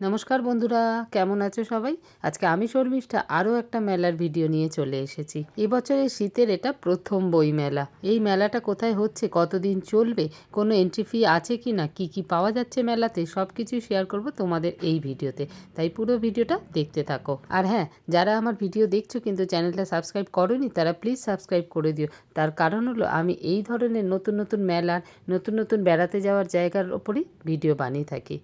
নমস্কার বন্ধুরা, কেমন আছো সবাই? আজকে আমি শর্মিষ্ঠা আরও একটা মেলার ভিডিও নিয়ে চলে এসেছি। এবছরের শীতের এটা প্রথম বই মেলা। এই মেলাটা কোথায় হচ্ছে, কতদিন চলবে, কোনো এন্ট্রি ফি আছে কি না কী কী পাওয়া যাচ্ছে মেলাতে, সব কিছুই শেয়ার করব তোমাদের এই ভিডিওতে। তাই পুরো ভিডিওটা দেখতে থাকো। আর হ্যাঁ যারা আমার ভিডিও দেখছ কিন্তু চ্যানেলটা সাবস্ক্রাইব করোনি, তারা প্লিজ সাবস্ক্রাইব করে দিও। তার কারণ হলো আমি এই ধরনের নতুন নতুন মেলার, নতুন নতুন বেড়াতে যাওয়ার জায়গার ওপরই ভিডিও বানিয়ে থাকি।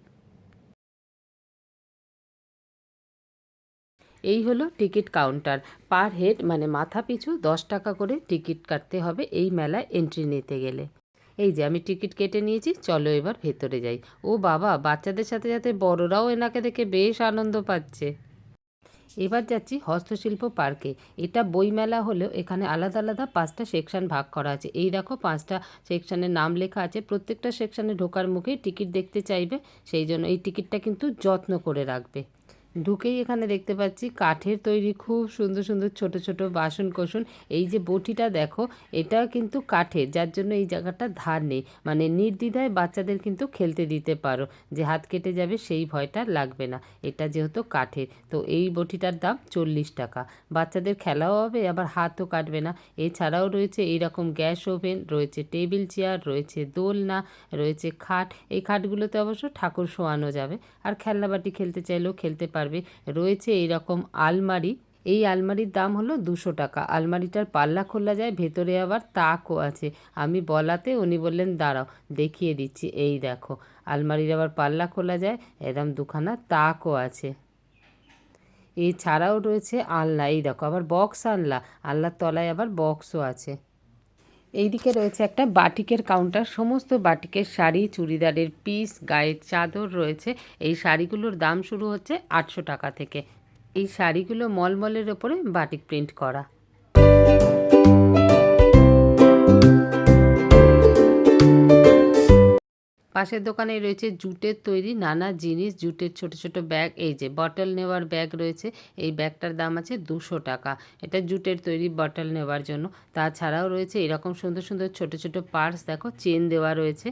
এই হলো টিকিট কাউন্টার। পার হেড মানে মাথা পিছু দশ টাকা করে টিকিট কাটতে হবে এই মেলায় এন্ট্রি নিতে গেলে। এই যে আমি টিকিট কেটে নিয়েছি, চলো এবার ভেতরে যাই। ও বাবা, বাচ্চাদের সাথে সাথে বড়রাও এনাকে দেখে বেশ আনন্দ পাচ্ছে। এবার যাচ্ছি হস্তশিল্প পার্কে। এটা বইমেলা হলেও এখানে আলাদা আলাদা পাঁচটা সেকশন ভাগ করা আছে। এই দেখো পাঁচটা সেকশনের নাম লেখা আছে। প্রত্যেকটা সেকশনে ঢোকার মুখেই টিকিট দেখতে চাইবে, সেই জন্য এই টিকিটটা কিন্তু যত্ন করে রাখবে। ঢুকেই এখানে দেখতে পাচ্ছি কাঠের তৈরি খুব সুন্দর সুন্দর ছোট ছোট বাসন কোসন। এই যে বটিটা দেখো, এটা কিন্তু কাঠের যার জন্য এই জায়গাটা ধার নেই। মানে নির্দ্বিধায় বাচ্চাদের কিন্তু খেলতে দিতে পারো, যে হাত কেটে যাবে সেই ভয়টা লাগবে না। এটা যেহেতু কাঠের, তো এই বটিটার দাম চল্লিশ টাকা। বাচ্চাদের খেলাও হবে, আবার হাতও কাটবে না। এছাড়াও রয়েছে এইরকম গ্যাস ওভেন, রয়েছে টেবিল চেয়ার, রয়েছে দোলনা, রয়েছে খাট। এই খাটগুলোতে অবশ্য ঠাকুর শোয়ানো যাবে। আর খেলনাবাটি খেলতে চাইলেও খেলতে পারবে পারবে। রয়েছে এই রকম আলমারি। এই আলমারির দাম হলো দুশো টাকা। আলমারিটার পাল্লা খোলা যায়, ভেতরে আবার তাকও আছে। আমি বলাতে উনি বললেন, দাঁড়াও, দেখিয়ে দিচ্ছি। এই দেখো, আলমারির আবার পাল্লা খোলা যায়, এরম দুখানা তাকও আছে। এছাড়াও রয়েছে আলনা। এই দেখো, আবার বক্স আনলা আলনার তলায় আবার বক্সও আছে। এইদিকে রয়েছে একটা বাটিকের কাউন্টার সমস্ত বাটিকের শাড়ি, চুড়িদারের পিস গায়ের চাদর রয়েছে। এই শাড়িগুলোর দাম শুরু হচ্ছে আটশো টাকা থেকে। এই শাড়িগুলো মলমলের ওপরে বাটিক প্রিন্ট করা। পাশের দোকানে রয়েছে জুটের তৈরি নানা জিনিস, জুটের ছোট ছোট ব্যাগ। এই যে বটল নেওয়ার ব্যাগ রয়েছে। এই ব্যাগটার দাম আছে দুশো টাকা। এটা জুটের তৈরি বটল নেওয়ার জন্য। তাছাড়াও রয়েছে এরকম সুন্দর সুন্দর ছোট ছোট পার্স দেখো চেন দেওয়া রয়েছে।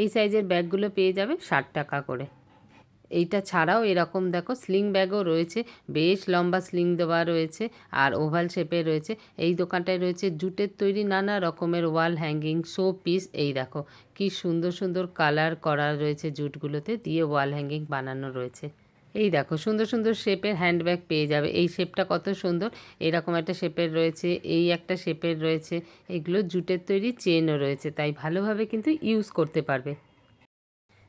এই সাইজের ব্যাগগুলো পেয়ে যাবে ষাট টাকা করে। এইটা ছাড়াও এরকম দেখো স্লিং ব্যাগও রয়েছে, বেশ লম্বা স্লিং দেওয়া রয়েছে আর ওভাল শেপে রয়েছে। এই দোকানটায় রয়েছে জুটের তৈরি নানা রকমের ওয়াল হ্যাঙ্গিং শো পিস এই দেখো কি সুন্দর সুন্দর কালার করা রয়েছে জুটগুলোতে দিয়ে ওয়াল হ্যাঙ্গিং বানানো রয়েছে। এই দেখো সুন্দর সুন্দর শেপের হ্যান্ডব্যাগ পেয়ে যাবে। এই শেপটা কত সুন্দর, এরকম একটা শেপের রয়েছে, এই একটা শেপের রয়েছে, এগুলো জুটের তৈরি চেনও রয়েছে, তাই ভালোভাবে কিন্তু ইউজ করতে পারবে।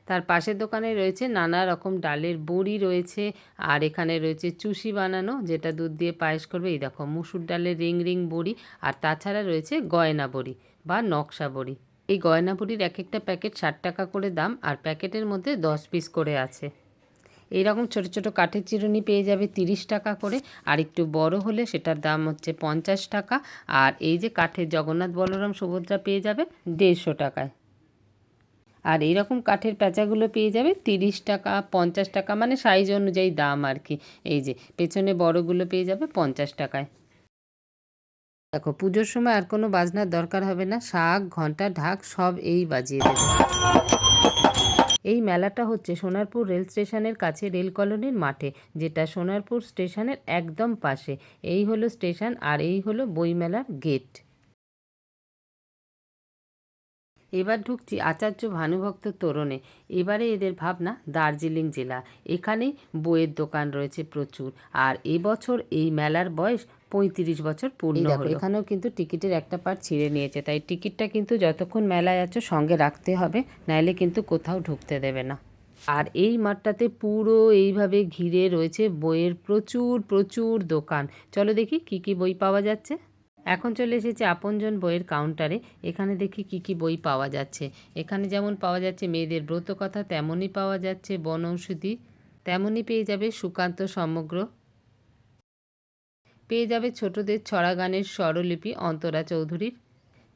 তার পাশের দোকানে রয়েছে নানা রকম ডালের বড়ি রয়েছে, আর এখানে রয়েছে চুষি বানানো, যেটা দুধ দিয়ে পায়েস করবে। এই দেখো, মুসুর ডালের রিং রিং বড়ি, আর তাছাড়া রয়েছে গয়না বড়ি বা নকশা বড়ি। এই গয়না বড়ির এক একটা প্যাকেট ষাট টাকা করে দাম, আর প্যাকেটের মধ্যে দশ পিস করে আছে। এইরকম ছোট ছোট কাঠের চিরুনি পেয়ে যাবে তিরিশ টাকা করে, আর একটু বড় হলে সেটার দাম হচ্ছে পঞ্চাশ টাকা, আর এই যে কাঠের জগন্নাথ বলরাম সুভদ্রা পেয়ে যাবে দেড়শো টাকায়। আর এইরকম কাঠের প্যাঁচাগুলো পেয়ে যাবে তিরিশ টাকা, পঞ্চাশ টাকা মানে সাইজ অনুযায়ী দাম আর কি। এই যে, পেছনে বড়গুলো পেয়ে যাবে পঞ্চাশ টাকায়। দেখো, পুজোর সময় আর কোনো বাজনার দরকার হবে না, শাক, ঘণ্টা, ঢাক সব এই বাজিয়ে দেবে। এই মেলাটা হচ্ছে সোনারপুর রেল স্টেশনের কাছে রেল কলোনির মাঠে, যেটা সোনারপুর স্টেশনের একদম পাশে। এই হলো স্টেশন আর এই হলো বইমেলার গেট। এবার ঢুকছি আচার্য ভানুভক্ত তোরণে। এবারে এদের ভাবনা দার্জিলিং জেলা। এখানে বইয়ের দোকান রয়েছে প্রচুর। আর এবছর এই মেলার বয়স পঁয়ত্রিশ বছর পূর্ণ হলো। এখানেও কিন্তু টিকিটের একটা পার্ট ছিঁড়ে নিয়েছে। তাই টিকিটটা কিন্তু যতক্ষণ মেলায় আছো সঙ্গে রাখতে হবে নাইলে কিন্তু কোথাও ঢুকতে দেবে না। আর এই মাঠটাতে পুরো এইভাবে ঘিরে রয়েছে বইয়ের প্রচুর প্রচুর দোকান। চলো দেখি কি কি বই পাওয়া যাচ্ছে। এখন চলে এসেছে আপনজন বইয়ের কাউন্টারে এখানে দেখি কি কি বই পাওয়া যাচ্ছে। এখানে যেমন পাওয়া যাচ্ছে মেয়েদের ব্রত কথা তেমনই পাওয়া যাচ্ছে বনৌষধি তেমনই পেয়ে যাবে সুকান্ত সমগ্র। পেয়ে যাবে ছোটদের ছড়া গানের স্বরলিপি অন্তরা চৌধুরীর।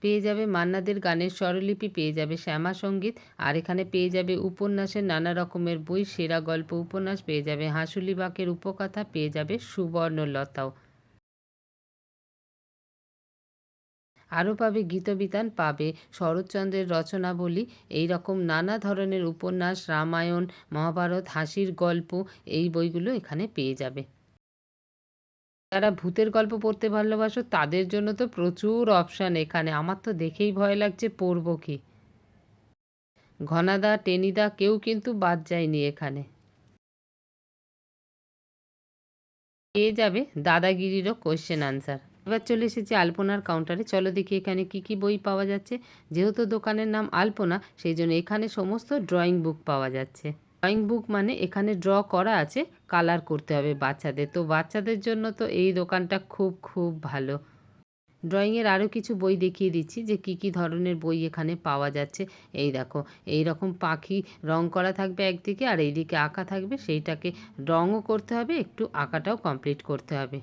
পেয়ে যাবে মান্নাদের গানের স্বরলিপি, পেয়ে যাবে শ্যামা সংগীত। আর এখানে পেয়ে যাবে উপন্যাসের নানা রকমের বই, সেরা গল্প উপন্যাস, পেয়ে যাবে হাঁসুলি বাকের উপকথা, পেয়ে যাবে সুবর্ণলতাও। আরও পাবে গীতবিতান, পাবে শরৎচন্দ্রের রচনাবলী, এই রকম নানা ধরনের উপন্যাস, রামায়ণ, মহাভারত, হাসির গল্প, এই বইগুলো এখানে পেয়ে যাবে। যারা ভূতের গল্প পড়তে ভালোবাসো, তাদের জন্য তো প্রচুর অপশান এখানে। আমার তো দেখেই ভয় লাগছে, পড়ব কি? ঘনাদা, টেনিদা কেউ কিন্তু বাদ যায়নি এখানে। পেয়ে যাবে দাদাগিরিরও কোয়েশ্চেন আনসার এবার চলে এসেছি আলপনার কাউন্টারে চলো দেখি এখানে কি কি বই পাওয়া যাচ্ছে। যেহেতু দোকানের নাম আলপনা, সেই জন্য এখানে সমস্ত ড্রয়িং বুক পাওয়া যাচ্ছে। ড্রয়িং বুক মানে এখানে ড্র করা আছে কালার করতে হবে বাচ্চাদের। তো বাচ্চাদের জন্য তো এই দোকানটা খুব খুব ভালো। ড্রয়িংয়ের আরও কিছু বই দেখিয়ে দিচ্ছি যে কি কি ধরনের বই এখানে পাওয়া যাচ্ছে। এই দেখো এই রকম পাখি রং করা থাকবে একদিকে আর এইদিকে আঁকা থাকবে। সেইটাকে রঙও করতে হবে, একটু আঁকাটাও কমপ্লিট করতে হবে।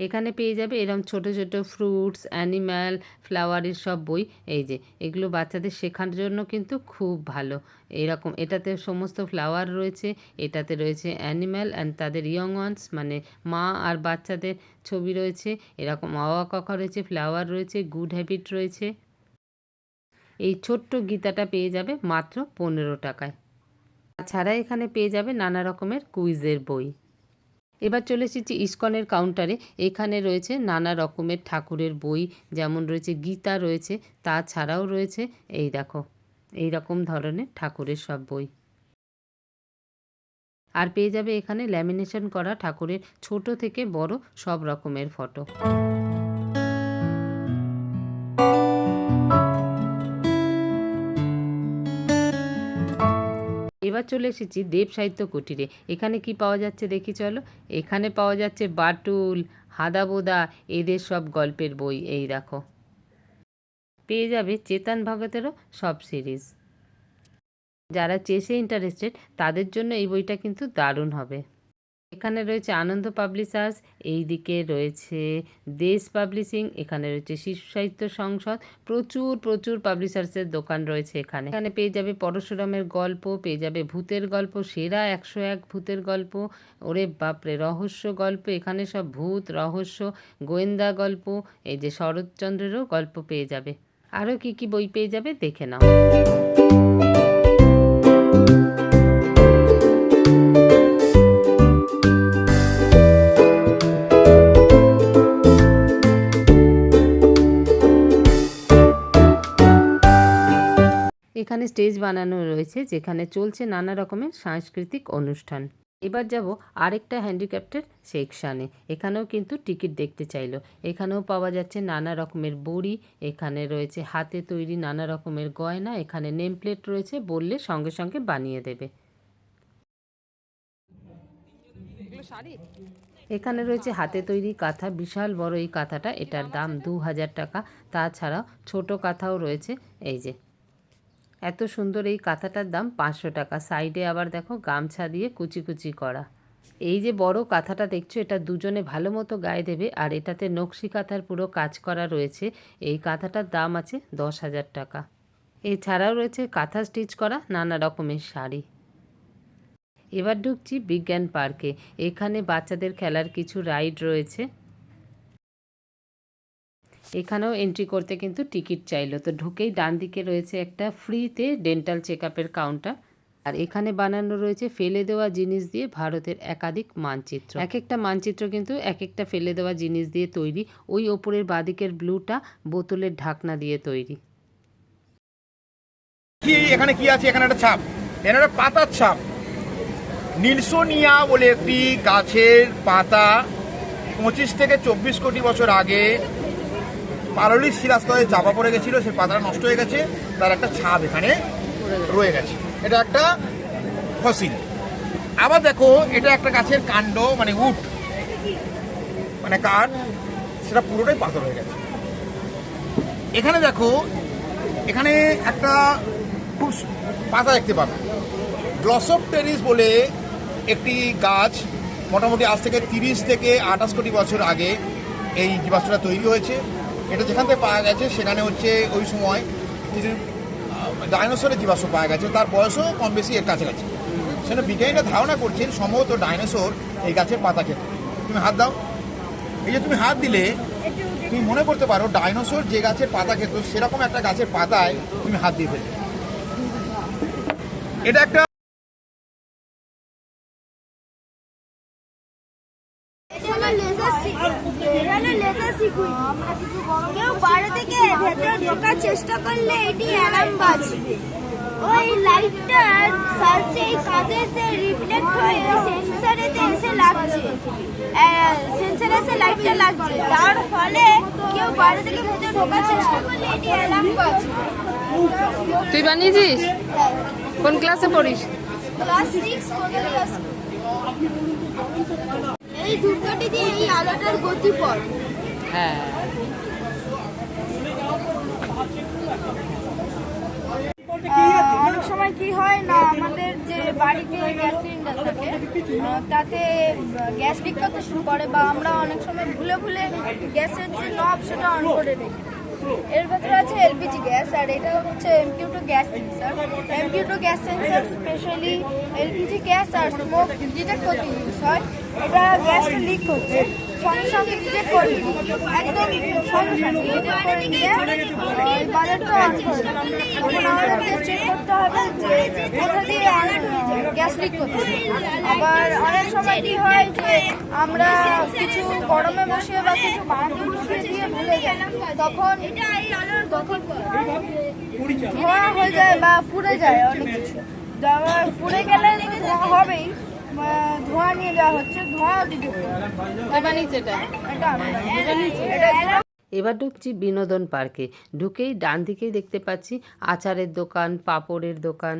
এখানে পেয়ে যাবে এরকম ছোট ছোট ফ্রুটস অ্যানিম্যাল ফ্লাওয়ারের সব বই। এই যে, এগুলো বাচ্চাদের শেখার জন্য কিন্তু খুব ভালো। এরকম, এটাতে সমস্ত ফ্লাওয়ার রয়েছে, এটাতে রয়েছে অ্যানিম্যাল অ্যান্ড তাদের ইয়ং ওয়ান্স মানে মা আর বাচ্চাদের ছবি রয়েছে। এরকম আওয়া রয়েছে ফ্লাওয়ার রয়েছে গুড হ্যাবিট রয়েছে। এই ছোট্ট গীতাটা পেয়ে যাবে মাত্র পনেরো টাকায়। তাছাড়া এখানে পেয়ে যাবে নানা রকমের কুইজের বই। এবার চলে এসেছি ইস্কনের কাউন্টারে এখানে রয়েছে নানা রকমের ঠাকুরের বই, যেমন রয়েছে গীতা রয়েছে, তাছাড়াও রয়েছে, এই দেখো, এই রকম ধরনের ঠাকুরের সব বই। আর পেয়ে যাবে এখানে ল্যামিনেশন করা ঠাকুরের ছোট থেকে বড় সব রকমের ফটো এবার চলে এসেছি দেব সাহিত্য কুটিরে। এখানে কি পাওয়া যাচ্ছে দেখি চলো? এখানে পাওয়া যাচ্ছে বাটুল, হাদাবোদা, এদের সব গল্পের বই। এই দেখো। পেয়ে যাবে চেতন ভগতেরও সব সিরিজ। যারা চেসে ইন্টারেস্টেড তাদের জন্য এই বইটা কিন্তু দারুণ হবে। এখানে রয়েছে আনন্দ পাবলিশার্স এই দিকে রয়েছে দেশ পাবলিশিং, এখানে রয়েছে শিশু সাহিত্য সংসদ, প্রচুর প্রচুর পাবলিশার্সের দোকান রয়েছে এখানে। এখানে পেয়ে যাবে পরশুরামের গল্প, পেয়ে যাবে ভূতের গল্প, সেরা একশো এক ভূতের গল্প, ওরে বাপরে, রহস্য গল্প, এখানে সব ভূত, রহস্য, গোয়েন্দা গল্প, এই যে শরৎচন্দ্রেরও গল্প পেয়ে যাবে। আরও কি কি বই পেয়ে যাবে দেখে নাও। এখানে স্টেজ বানানো রয়েছে যেখানে চলছে নানা রকমের সাংস্কৃতিক অনুষ্ঠান। এবার যাব আরেকটা হ্যান্ডিক্যাপ্টের সেকশানে। এখানেও কিন্তু টিকিট দেখতে চাইলো। এখানেও পাওয়া যাচ্ছে নানা রকমের বড়ি এখানে রয়েছে হাতে তৈরি নানা রকমের গয়না এখানে নেম প্লেট রয়েছে বললে সঙ্গে সঙ্গে বানিয়ে দেবে। এখানে রয়েছে হাতে তৈরি কাঁথা বিশাল বড় এই কাঁথাটা এটার দাম দু হাজার টাকা। তাছাড়াও ছোট কাঁথাও রয়েছে এই যে। এত সুন্দর এই কাঁথাটার দাম পাঁচশো টাকা। সাইডে আবার দেখো গামছা দিয়ে কুচি কুচি করা। এই যে বড় কাঁথাটা দেখছ, এটা দুজনে ভালো মতো গায়ে দেবে আর এটাতে নকশি কাঁথার পুরো কাজ করা রয়েছে। এই কাঁথাটার দাম আছে দশ হাজার টাকা। এছাড়াও রয়েছে কাঁথা স্টিচ করা নানা রকমের শাড়ি। এবার ঢুকছি বিজ্ঞান পার্কে। এখানে বাচ্চাদের খেলার কিছু রাইড রয়েছে। এখানেও এন্ট্রি করতে কিন্তু টিকিট চাইলো। তো ঢুকেই ডান দিকে রয়েছে একটা ফ্রিতে ডেন্টাল চেক আপের কাউন্টার আর এখানে বানানো রয়েছে ফেলে দেওয়া জিনিস দিয়ে ভারতের একাধিক মানচিত্র। এক একটা মানচিত্র কিন্তু এক একটা ফেলে দেওয়া জিনিস দিয়ে তৈরি। ওই ওপরের বাদিকের ব্লুটা বোতলের ঢাকনা দিয়ে তৈরি। কি এখানে কি আছে? এখানে একটা ছাপ। এখানে একটা পাতার ছাপ। নিলসোনিয়া বলে একটি গাছের পাতা পঁচিশ থেকে চব্বিশ কোটি বছর আগে পাললিক শিলাস্তরে চাপা পড়ে গেছিল সেই পাতাটা নষ্ট হয়ে গেছে, তার একটা ছাপ এখানে রয়ে গেছে। এটা একটা ফসিল। আবার দেখো, এটা একটা গাছের কাণ্ড মানে উট। মানে কাঠ, সেটা পুরোটাই পাথর হয়ে গেছে। এখানে দেখো, এখানে একটা খুব পাতা দেখতে পাবে। গ্লসপ টেরিস বলে একটি গাছ মোটামুটি আজ থেকে তিরিশ থেকে আঠাশ কোটি বছর আগে এই জীবাশ্মটা তৈরি হয়েছে। এটা যেখান থেকে পাওয়া গেছে, সেখানে হচ্ছে ওই সময় কিছু ডাইনোসরের জীবাশ্ম পাওয়া গেছে। তার বয়সও কম বেশি এর কাছাকাছি। সেটা বিজ্ঞানীরা ধারণা করছেন সম্ভবত ডাইনোসর এই গাছের পাতা খেত। তুমি হাত দাও। এই যে তুমি হাত দিলে, তুমি মনে করতে পারো ডাইনোসর যে গাছের পাতা খেত, সেরকম একটা গাছের পাতায় তুমি হাত দিয়ে ফেলবে এটা একটা এটা হলো লেজার সিকুইন এটা হলো লেজার সিকুইন কেউ বাইরে থেকে ভেতরে ঢোকার চেষ্টা করলে এটি অ্যালার্ম বাজবে ওই লাইটটার এই কাঁচেতে রিফ্লেক্ট হয়ে সেন্সরেতে এসে লাগছে। সেন্সরে এসে লাইটটা লাগছে। তার ফলে কেউ বাইরে থেকে ভেতরে ঢোকার চেষ্টা করলে এটি অ্যালার্ম বাজবে তুই বানিয়েছিস? কোন ক্লাসে পড়িস? ক্লাস সিক্স এই ধূপকাঠি দিয়ে এই আলোটার গতি পড়। হ্যাঁ। অনেক সময় কি হয় না, আমাদের যে বাড়িতে গ্যাস সিলিন্ডার থাকে তাতে গ্যাস লিক করতে শুরু করে বা আমরা অনেক সময় ভুলে ভুলে গ্যাসের যে নব সেটা অন করে দেখি। এর ভেতরে আছে এলপিজি গ্যাস আর এটা হচ্ছে MQ two gas sensor MQ two gas sensor specially LPG gas আর স্মোক ডিটেক্ট করতে ইউজ হয়। এটা গ্যাসটা লিক হচ্ছে সঙ্গে সঙ্গে ডিটেক্ট করে। একদম সঙ্গে সঙ্গে ডিটেক্ট করে দিয়ে ওই বাজারটা অন করে দিই। আমাদেরকে চেক করতে হবে যে কোথা দিয়ে গ্যাস লিক করছে আবার অনেক সময় কি হয় যে আমরা কিছু গরমে বসিয়ে বা কিছু বসিয়ে দিয়ে ভুলে যাই তখন তখন ধোঁয়া হয়ে যায় বা পুড়ে যায় অনেক কিছু। পুড়ে গেলে ধোঁয়া হবেই। ধোঁয়া নিয়ে যাওয়া হচ্ছে ধোঁয়া দিতে বানিয়েছিস এটা। এটা এবার ঢুকছি বিনোদন পার্কে। ঢুকেই ডান দিকেই দেখতে পাচ্ছি আচারের দোকান পাপড়ের দোকান।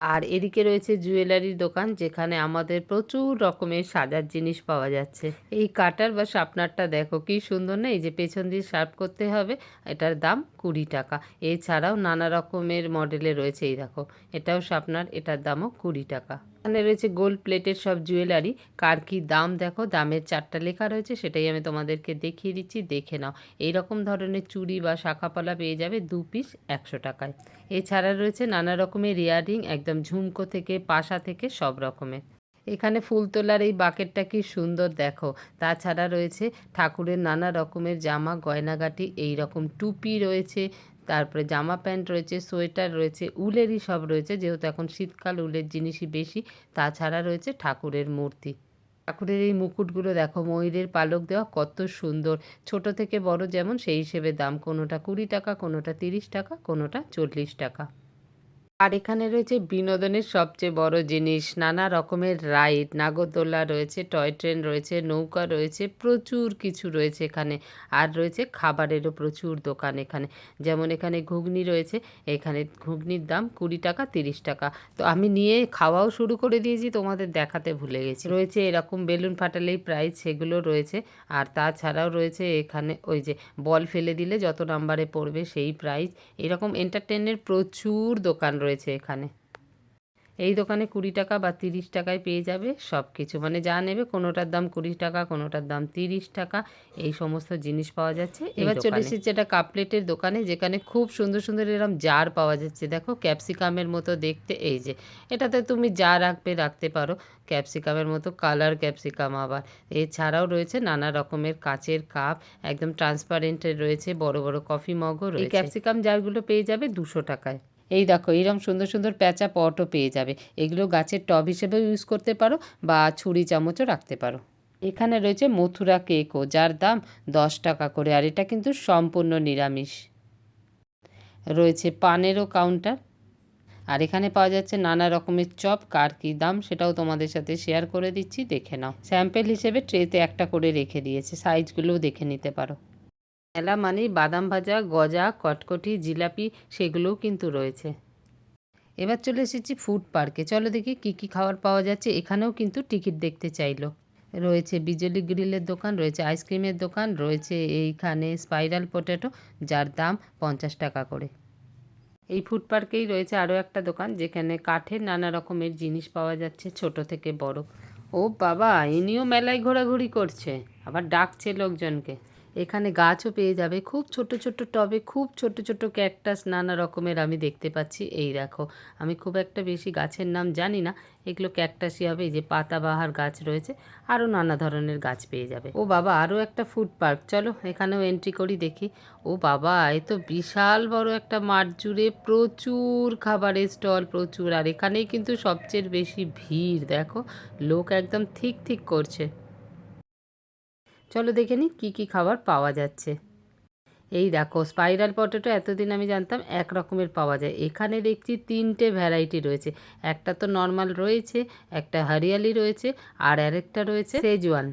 আর এদিকে রয়েছে জুয়েলারির দোকান যেখানে আমাদের প্রচুর রকমের সাজার জিনিস পাওয়া যাচ্ছে। এই কাটার বা শার্পনারটা দেখো কি সুন্দর না? এই যে পেছন দিয়ে শার্প করতে হবে এটার দাম কুড়ি টাকা। এছাড়াও নানা রকমের মডেলে রয়েছে এই দেখো। এটাও শার্পনার এটার দামও কুড়ি টাকা। এখানে রয়েছে গোল্ড প্লেটের সব জুয়েলারি কার কি দাম দেখো? দামের চারটা লেখা রয়েছে, সেটাই আমি তোমাদেরকে দেখিয়ে দিচ্ছি, দেখে নাও। এই রকম ধরনের চুড়ি বা শাখাপালা পেয়ে যাবে দু পিস একশো টাকায়। এছাড়া রয়েছে নানা রকমের ইয়াররিং একদম ঝুমকো থেকে, পাশা থেকে, সব রকমের। এখানে ফুল তোলার এই বাকেটটা কি সুন্দর দেখো। তাছাড়া রয়েছে ঠাকুরের নানা রকমের জামা, গয়নাগাটি এই রকম টুপি রয়েছে তারপরে জামা প্যান্ট রয়েছে, সোয়েটার রয়েছে, উলেরই সব রয়েছে। যেহেতু এখন শীতকাল, উলের জিনিসই বেশি, তাছাড়া রয়েছে ঠাকুরের মূর্তি। ঠাকুরের এই মুকুটগুলো দেখো, ময়ূরের পালক দেওয়া কত সুন্দর। ছোট থেকে বড় যেমন, সেই হিসেবে দাম কোনোটা কুড়ি টাকা, কোনোটা তিরিশ টাকা, কোনোটা চল্লিশ টাকা। আর এখানে রয়েছে বিনোদনের সবচেয়ে বড় জিনিস। নানা রকমের রাইড, নাগরদোলা রয়েছে, টয় ট্রেন রয়েছে, নৌকা রয়েছে, প্রচুর কিছু রয়েছে এখানে। আর রয়েছে খাবারেরও প্রচুর দোকান এখানে। যেমন এখানে ঘুগনি রয়েছে, এখানে ঘুগনির দাম কুড়ি টাকা, তিরিশ টাকা। তো আমি নিয়ে খাওয়াও শুরু করে দিয়েছি, তোমাদের দেখাতে ভুলে গেছি। রয়েছে এরকম বেলুন ফাটালেই প্রাইস সেগুলো রয়েছে। আর তাছাড়াও রয়েছে এখানে ওই যে বল ফেলে দিলে যত নাম্বারে পড়বে সেই প্রাইস এরকম এন্টারটেনের প্রচুর দোকান রয়েছে। এখানে। এই দোকানে কুড়ি টাকা বা তিরিশ টাকায় পেয়ে যাবে সব কিছু মানে যা নেবে কোনোটার দাম কুড়ি টাকা কোনোটার দাম তিরিশ টাকা এই সমস্ত জিনিস পাওয়া যাচ্ছে এবার চলে এসেছে এটা কাপলেটের দোকানে যেখানে খুব সুন্দর সুন্দর এরকম জার পাওয়া যাচ্ছে। দেখো ক্যাপসিকামের মতো দেখতে এই যে এটাতে তুমি যা রাখবে রাখতে পারো। ক্যাপসিকামের মতো কালার ক্যাপসিকাম আবার। এছাড়াও রয়েছে নানা রকমের কাচের কাপ একদম ট্রান্সপারেন্টের রয়েছে বড় বড় কফি মগও রয়েছে। ক্যাপসিকাম জারগুলো পেয়ে যাবে দুশো টাকায়। এই দেখো এইরকম সুন্দর সুন্দর প্যাঁচা পটও পেয়ে যাবে। এগুলো গাছের টব হিসেবেও ইউজ করতে পারো বা ছুরি চামচও রাখতে পারো। এখানে রয়েছে মথুরা কেকও, যার দাম দশ টাকা করে, আর এটা কিন্তু সম্পূর্ণ নিরামিষ। রয়েছে পানেরও কাউন্টার আর এখানে পাওয়া যাচ্ছে নানা রকমের চপ, কার কী দাম সেটাও তোমাদের সাথে শেয়ার করে দিচ্ছি, দেখে নাও। স্যাম্পেল হিসেবে ট্রেতে একটা করে রেখে দিয়েছে সাইজগুলোও দেখে নিতে পারো। মেলা মানেই বাদাম ভাজা, গজা, কটকটি, জিলাপি, সেগুলোও কিন্তু রয়েছে। এবার চলে এসেছি ফুড পার্কে চলো দেখি কি কি খাবার পাওয়া যাচ্ছে। এখানেও কিন্তু টিকিট দেখতে চাইলো। রয়েছে বিজলি গ্রিলের দোকান, রয়েছে আইসক্রিমের দোকান, রয়েছে এইখানে স্পাইরাল পটেটো যার দাম পঞ্চাশ টাকা করে। এই ফুড পার্কেই রয়েছে আরও একটা দোকান, যেখানে কাঠের নানা রকমের জিনিস পাওয়া যাচ্ছে, ছোট থেকে বড়। ও বাবা, ইনিও মেলায় ঘোরাঘুরি করছে। আবার ডাকছে লোকজনকে। এখানে গাছও পেয়ে যাবে। খুব ছোট ছোট টবে খুব ছোট ছোট ক্যাকটাস নানা রকমের আমি দেখতে পাচ্ছি। এই দেখো, আমি খুব একটা বেশি গাছের নাম জানি না। এগুলো ক্যাকটাসই হবে, এই যে পাতাবাহার গাছ রয়েছে, আরও নানা ধরনের গাছ পেয়ে যাবে। ও বাবা, আরও একটা ফুড পার্ক চলো, এখানেও এন্ট্রি করি, দেখি। ও বাবা, এ তো বিশাল বড় একটা মাঠ জুড়ে প্রচুর খাবারের স্টল, প্রচুর। আর এখানেই কিন্তু সবচেয়ে বেশি ভিড়, দেখো। লোক একদম ঠিক ঠিক করছে। চলো দেখে নিই কী কী খাবার পাওয়া যাচ্ছে। এই দেখো স্পাইরাল পটেটো এতদিন আমি জানতাম এক রকমের পাওয়া যায়। এখানে দেখছি তিনটে ভ্যারাইটি রয়েছে। একটা তো নর্মাল রয়েছে, একটা হরিয়ালি রয়েছে, আর আরেকটা রয়েছে সেজওয়ান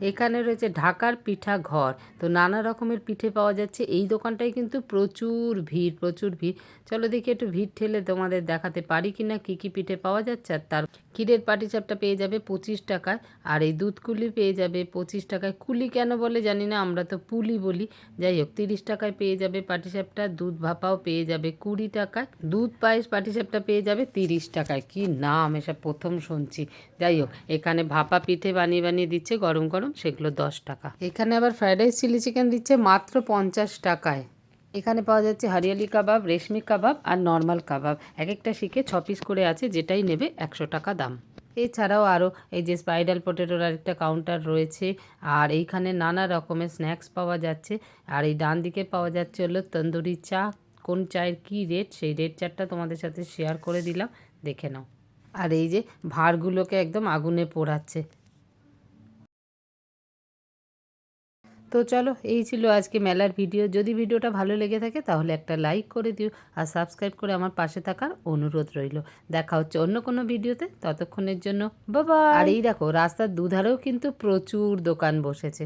এখানে রয়েছে ঢাকার পিঠা ঘর। তো নানা রকমের পিঠে পাওয়া যাচ্ছে। এই দোকানটায় কিন্তু প্রচুর ভিড় প্রচুর ভিড়। চলো দেখি একটু ভিড় ঠেলে তোমাদের দেখাতে পারি কি না কী কী পিঠে পাওয়া যাচ্ছে। আর তার ক্ষীরের পাটিসাপটা পেয়ে যাবে পঁচিশ টাকায়। আর এই দুধ কুলি পেয়ে যাবে পঁচিশ টাকায়। কুলি কেন বলে জানি না, আমরা তো পুলি বলি। যাই হোক, তিরিশ টাকায় পেয়ে যাবে পাটিসাপটা দুধ ভাপাও পেয়ে যাবে কুড়ি টাকায়। দুধ পায়েস পাটিসাপটা পেয়ে যাবে তিরিশ টাকায়। কি নাম এসব প্রথম শুনছি। যাই হোক, এখানে ভাপা পিঠে বানিয়ে বানিয়ে দিচ্ছে, গরম গরম, সেগুলো দশ টাকা। এখানে আবার ফ্রাইড রাইস, চিলি চিকেন দিচ্ছে মাত্র পঞ্চাশ টাকায়। এখানে পাওয়া যাচ্ছে হরিয়ালি কাবাব, রেশমি কাবাব আর নর্মাল কাবাব। এক একটা শিখে ছ পিস করে আছে, যেটাই নেবে একশো টাকা দাম। এছাড়াও আরও এই যে স্পাইডাল পটেটোর আরেকটা কাউন্টার রয়েছে, আর এইখানে নানা রকমের স্ন্যাক্স পাওয়া যাচ্ছে। আর এই ডান দিকে পাওয়া যাচ্ছে হলো তন্দুরি চা। কোন চায়ের কী রেট সেই রেট চারটা তোমাদের সাথে শেয়ার করে দিলাম, দেখে নাও। আর এই যে ভাঁড়গুলোকে একদম আগুনে পোড়াচ্ছে। তো চলো, এই ছিল আজকে মেলার ভিডিও। যদি ভিডিওটা ভালো লেগে থাকে তাহলে একটা লাইক করে দিও আর সাবস্ক্রাইব করে আমার পাশে থাকার অনুরোধ রইল। দেখা হচ্ছে অন্য কোনো ভিডিওতে। ততক্ষণের জন্য বাবা আর এই দেখো, রাস্তার দুধারেও কিন্তু প্রচুর দোকান বসেছে।